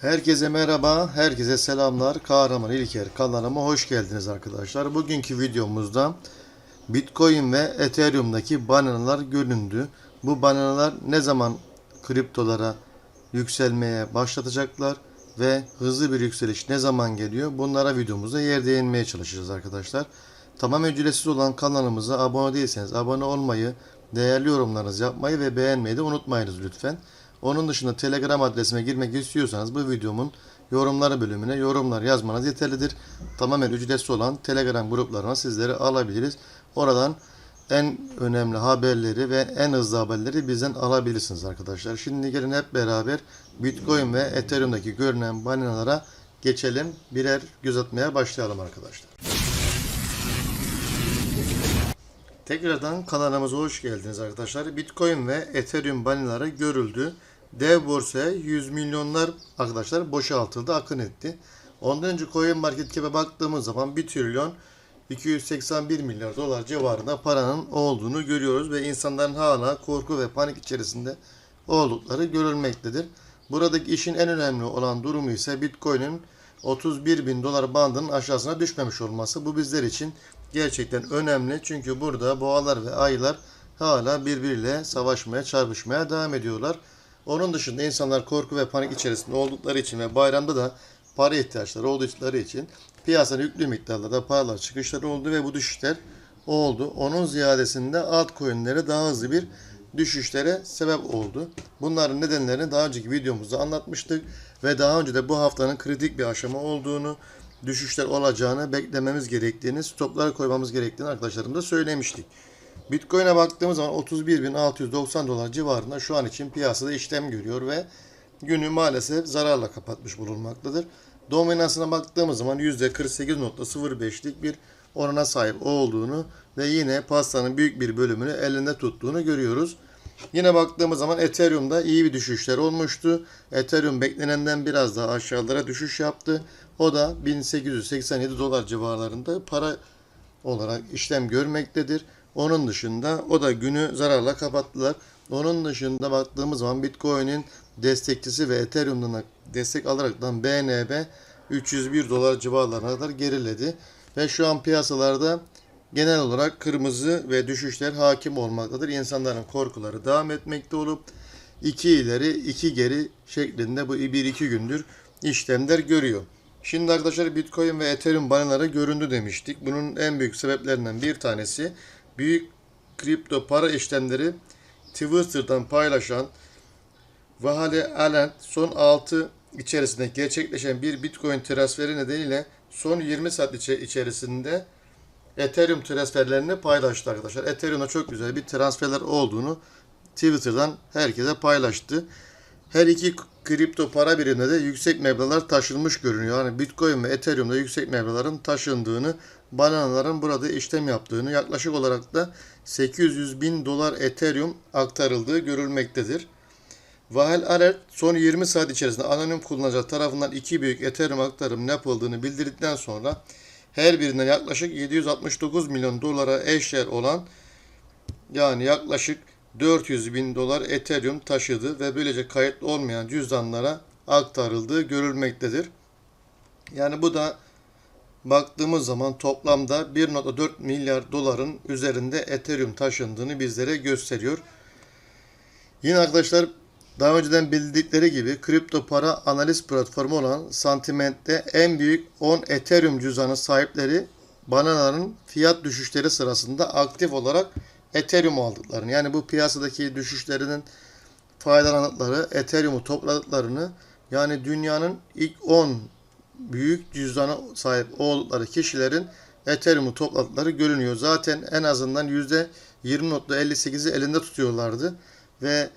Herkese merhaba, herkese selamlar. Kahraman İlker kanalıma hoş geldiniz arkadaşlar. Bugünkü videomuzda Bitcoin ve Ethereum'daki bananalar göründü. Bu bananalar ne zaman kriptolara yükselmeye başlatacaklar ve hızlı bir yükseliş ne zaman geliyor? Bunlara videomuzda yer değinmeye çalışacağız arkadaşlar. Tamamen ücretsiz olan kanalımıza abone değilseniz abone olmayı, değerli yorumlarınızı yapmayı ve beğenmeyi de unutmayınız lütfen. Onun dışında Telegram adresime girmek istiyorsanız bu videomun yorumları bölümüne yorumlar yazmanız yeterlidir. Tamamen ücretsiz olan Telegram gruplarına sizleri alabiliriz. Oradan en önemli haberleri ve en hızlı haberleri bizden alabilirsiniz arkadaşlar. Şimdi gelin hep beraber Bitcoin ve Ethereum'daki görünen balinalara geçelim. Birer göz atmaya başlayalım arkadaşlar. Tekrardan kanalımıza hoş geldiniz arkadaşlar. Bitcoin ve Ethereum balinaları görüldü. Dev borsaya 100 milyonlar arkadaşlar boşaltıldı, akın etti. Ondan önce Coin Market Cap'e baktığımız zaman 1 trilyon 281 milyar dolar civarında paranın olduğunu görüyoruz ve insanların hala korku ve panik içerisinde oldukları görülmektedir. Buradaki işin en önemli olan durumu ise Bitcoin'in 31 bin dolar bandının aşağısına düşmemiş olması. Bu bizler için gerçekten önemli. Çünkü burada boğalar ve ayılar hala birbiriyle savaşmaya, çarpışmaya devam ediyorlar. Onun dışında insanlar korku ve panik içerisinde oldukları için ve bayramda da para ihtiyaçları oldukları için piyasada yüklü miktarlarda paralar çıkışları oldu ve bu düşüşler oldu. Onun ziyadesinde altcoin'lere daha hızlı bir düşüşlere sebep oldu. Bunların nedenlerini daha önceki videomuzda anlatmıştık ve daha önce de bu haftanın kritik bir aşama olduğunu, düşüşler olacağını beklememiz gerektiğini, stoplar koymamız gerektiğini arkadaşlarım da söylemiştik. Bitcoin'e baktığımız zaman 31.690 dolar civarında şu an için piyasada işlem görüyor ve günü maalesef zararla kapatmış bulunmaktadır. Dominansına baktığımız zaman %48.05'lik bir orana sahip olduğunu ve yine pastanın büyük bir bölümünü elinde tuttuğunu görüyoruz. Yine baktığımız zaman Ethereum'da iyi bir düşüşler olmuştu. Ethereum beklenenden biraz daha aşağılara düşüş yaptı. O da 1887 dolar civarlarında para olarak işlem görmektedir. Onun dışında o da günü zararla kapattılar. Onun dışında baktığımız zaman Bitcoin'in destekçisi ve Ethereum'dan destek alaraktan BNB 301 dolar civarlarına kadar geriledi. Ve şu an piyasalarda genel olarak kırmızı ve düşüşler hakim olmaktadır. İnsanların korkuları devam etmekte olup iki ileri iki geri şeklinde bu bir iki gündür işlemler görüyor. Şimdi arkadaşlar Bitcoin ve Ethereum balinaları göründü demiştik. Bunun en büyük sebeplerinden bir tanesi büyük kripto para işlemleri Twitter'dan paylaşan Vahale Allen son 6 içerisinde gerçekleşen bir Bitcoin transferi nedeniyle son 20 saat içe- içerisinde Ethereum transferlerini paylaştı arkadaşlar. Ethereum'da çok güzel bir transferler olduğunu Twitter'dan herkese paylaştı. Her iki kripto para biriminde de yüksek meblağlar taşınmış görünüyor. Yani Bitcoin ve Ethereum'da yüksek meblağların taşındığını, bananaların burada işlem yaptığını, yaklaşık olarak da 800 bin dolar Ethereum aktarıldığı görülmektedir. Vahel Alert son 20 saat içerisinde anonim kullanıcı tarafından iki büyük Ethereum aktarım yapıldığını bildirdikten sonra her birinden yaklaşık 769 milyon dolara eşdeğer olan yani yaklaşık 400 bin dolar Ethereum taşıdı ve böylece kayıtlı olmayan cüzdanlara aktarıldığı görülmektedir. Yani bu da baktığımız zaman toplamda 1.4 milyar doların üzerinde Ethereum taşındığını bizlere gösteriyor. Yine arkadaşlar daha önceden bildikleri gibi kripto para analiz platformu olan Sentiment'te en büyük 10 Ethereum cüzdanı sahipleri bananaların fiyat düşüşleri sırasında aktif olarak Ethereum aldıklarını yani bu piyasadaki düşüşlerinin faydalandıkları Ethereum'u topladıklarını yani dünyanın ilk 10 büyük cüzdana sahip oldukları kişilerin Ethereum'u topladıkları görünüyor. Zaten en azından %20.58'i elinde tutuyorlardı ve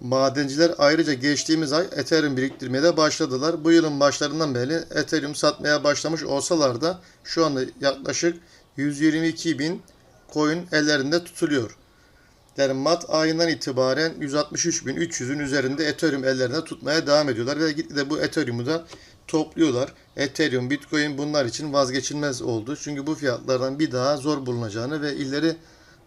Madenciler ayrıca geçtiğimiz ay Ethereum biriktirmeye de başladılar. Bu yılın başlarından beri Ethereum satmaya başlamış olsalar da şu anda yaklaşık 122 bin coin ellerinde tutuluyor. Yani Mart ayından itibaren 163.300'ün üzerinde Ethereum ellerinde tutmaya devam ediyorlar ve gitgide bu Ethereum'u da topluyorlar. Ethereum, Bitcoin bunlar için vazgeçilmez oldu. Çünkü bu fiyatlardan bir daha zor bulunacağını ve ileri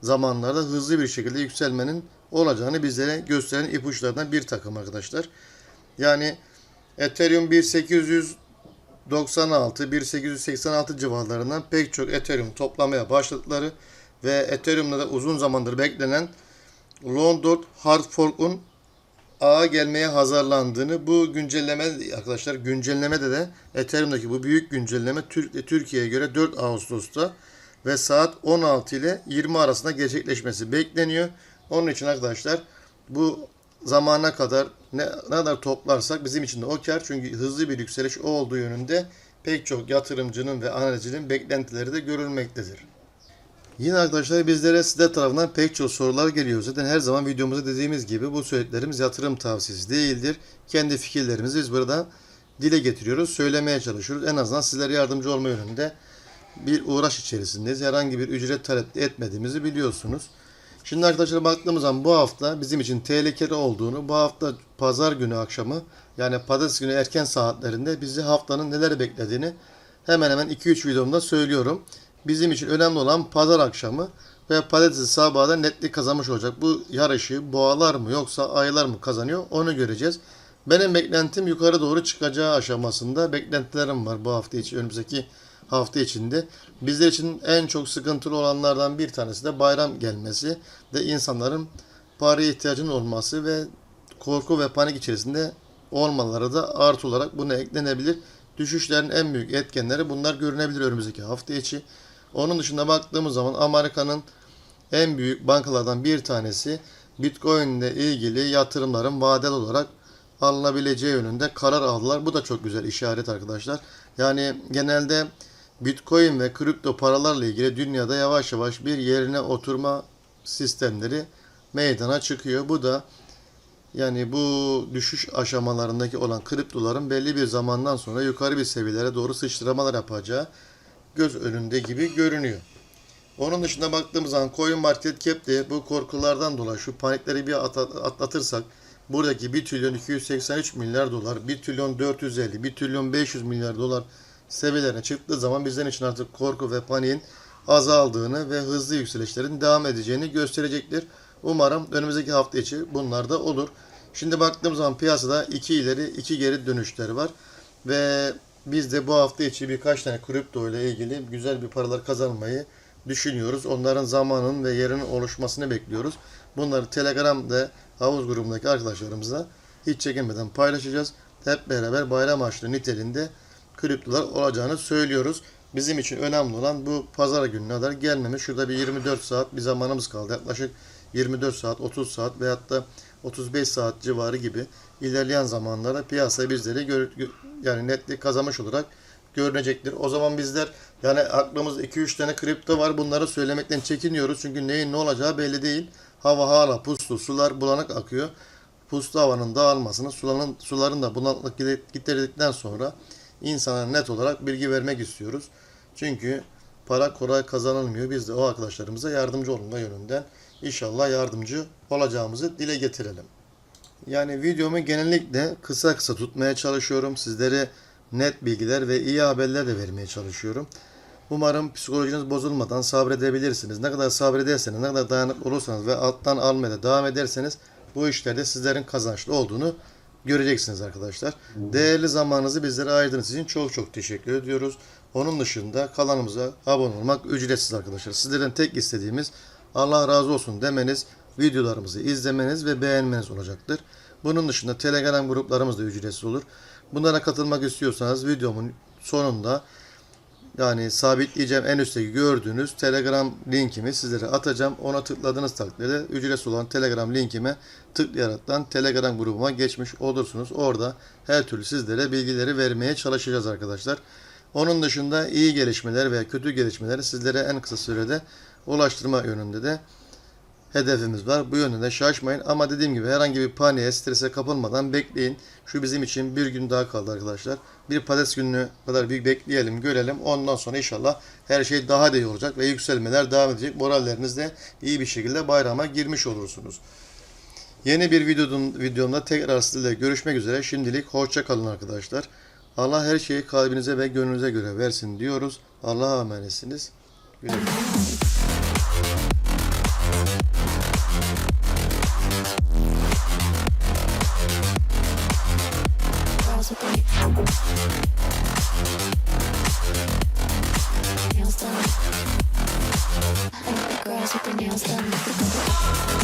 zamanlarda hızlı bir şekilde yükselmenin olacağını bizlere gösteren ipuçlarından bir takım arkadaşlar. Yani Ethereum 1896, 1886 civarlarından pek çok Ethereum toplamaya başladıkları ve Ethereum'da da uzun zamandır beklenen London Hard Fork'un ağa gelmeye hazırlandığını bu güncelleme arkadaşlar güncellemede de Ethereum'daki bu büyük güncelleme Türk Türkiye'ye göre 4 Ağustos'ta ve saat 16 ile 20 arasında gerçekleşmesi bekleniyor. Onun için arkadaşlar bu zamana kadar ne, ne kadar toplarsak bizim için de o kar. Çünkü hızlı bir yükseliş olduğu yönünde pek çok yatırımcının ve analizcinin beklentileri de görülmektedir. Yine arkadaşlar bizlere sizler tarafından pek çok sorular geliyor. Zaten her zaman videomuzda dediğimiz gibi bu söylediklerimiz yatırım tavsiyesi değildir. Kendi fikirlerimizi biz burada dile getiriyoruz, söylemeye çalışıyoruz. En azından sizlere yardımcı olma yönünde bir uğraş içerisindeyiz. Herhangi bir ücret talep etmediğimizi biliyorsunuz. Şimdi arkadaşlar baktığımız zaman bu hafta bizim için tehlikeli olduğunu, bu hafta pazar günü akşamı yani pazartesi günü erken saatlerinde bizi haftanın neler beklediğini hemen hemen 2-3 videomda söylüyorum. Bizim için önemli olan pazar akşamı ve pazartesi sabahı da netlik kazanmış olacak. Bu yarışı boğalar mı yoksa aylar mı kazanıyor onu göreceğiz. Benim beklentim yukarı doğru çıkacağı aşamasında beklentilerim var bu hafta içi önümüzdeki hafta içinde. Bizler için en çok sıkıntılı olanlardan bir tanesi de bayram gelmesi ve insanların paraya ihtiyacının olması ve korku ve panik içerisinde olmaları da artı olarak buna eklenebilir. Düşüşlerin en büyük etkenleri bunlar görünebilir önümüzdeki hafta içi. Onun dışında baktığımız zaman Amerika'nın en büyük bankalardan bir tanesi Bitcoin ile ilgili yatırımların vadeli olarak alınabileceği yönünde karar aldılar. Bu da çok güzel işaret arkadaşlar. Yani genelde Bitcoin ve kripto paralarla ilgili dünyada yavaş yavaş bir yerine oturma sistemleri meydana çıkıyor. Bu da yani bu düşüş aşamalarındaki olan kriptoların belli bir zamandan sonra yukarı bir seviyelere doğru sıçramalar yapacağı göz önünde gibi görünüyor. Onun dışında baktığımız zaman Coin Market Cap'te bu korkulardan dolayı şu panikleri bir atlatırsak buradaki 1 trilyon 283 milyar dolar, 1 trilyon 450, 1 trilyon 500 milyar dolar seviyelerine çıktığı zaman bizden için artık korku ve paniğin azaldığını ve hızlı yükselişlerin devam edeceğini gösterecektir. Umarım önümüzdeki hafta içi bunlar da olur. Şimdi baktığım zaman piyasada iki ileri iki geri dönüşler var. Ve biz de bu hafta içi birkaç tane kripto ile ilgili güzel bir paralar kazanmayı düşünüyoruz. Onların zamanın ve yerinin oluşmasını bekliyoruz. Bunları Telegram'da havuz grubundaki arkadaşlarımızla hiç çekinmeden paylaşacağız. Hep beraber bayram açlığı niteliğinde kriptolar olacağını söylüyoruz. Bizim için önemli olan bu pazar gününe kadar gelmemiz. Şurada bir 24 saat bir zamanımız kaldı. Yaklaşık 24 saat, 30 saat veyahut da 35 saat civarı gibi ilerleyen zamanlarda piyasa bizleri gör, yani netlik kazanmış olarak görünecektir. O zaman bizler yani aklımızda 2-3 tane kripto var. Bunları söylemekten çekiniyoruz. Çünkü neyin ne olacağı belli değil. Hava hala puslu, sular bulanık akıyor. Puslu havanın dağılmasını, suların, suların da bulanıklık giderildikten sonra insana net olarak bilgi vermek istiyoruz. Çünkü para kolay kazanılmıyor. Biz de o arkadaşlarımıza yardımcı olma yönünden inşallah yardımcı olacağımızı dile getirelim. Yani videomu genellikle kısa kısa tutmaya çalışıyorum. Sizlere net bilgiler ve iyi haberler de vermeye çalışıyorum. Umarım psikolojiniz bozulmadan sabredebilirsiniz. Ne kadar sabrederseniz, ne kadar dayanıklı olursanız ve alttan almaya devam ederseniz bu işlerde sizlerin kazançlı olduğunu göreceksiniz arkadaşlar. Değerli zamanınızı bizlere ayırdığınız için çok çok teşekkür ediyoruz. Onun dışında kanalımıza abone olmak ücretsiz arkadaşlar. Sizlerden tek istediğimiz Allah razı olsun demeniz, videolarımızı izlemeniz ve beğenmeniz olacaktır. Bunun dışında Telegram gruplarımız da ücretsiz olur. Bunlara katılmak istiyorsanız videomun sonunda yani sabitleyeceğim en üstteki gördüğünüz Telegram linkimi sizlere atacağım. Ona tıkladığınız takdirde ücretsiz olan Telegram linkime tıklayaraktan Telegram grubuma geçmiş olursunuz. Orada her türlü sizlere bilgileri vermeye çalışacağız arkadaşlar. Onun dışında iyi gelişmeler veya kötü gelişmeleri sizlere en kısa sürede ulaştırma yönünde de hedefimiz var. Bu yönde de şaşmayın ama dediğim gibi herhangi bir paniğe, strese kapılmadan bekleyin. Şu bizim için bir gün daha kaldı arkadaşlar. Bir pazartesi gününü kadar bir bekleyelim, görelim. Ondan sonra inşallah her şey daha da iyi olacak ve yükselmeler devam edecek. Moralleriniz de iyi bir şekilde bayrama girmiş olursunuz. Yeni bir videonun, videomda tekrar sizlerle görüşmek üzere. Şimdilik hoşça kalın arkadaşlar. Allah her şeyi kalbinize ve gönlünüze göre versin diyoruz. Allah'a emanetsiniz. Güle güle. Nails done. I like the girls with their nails done.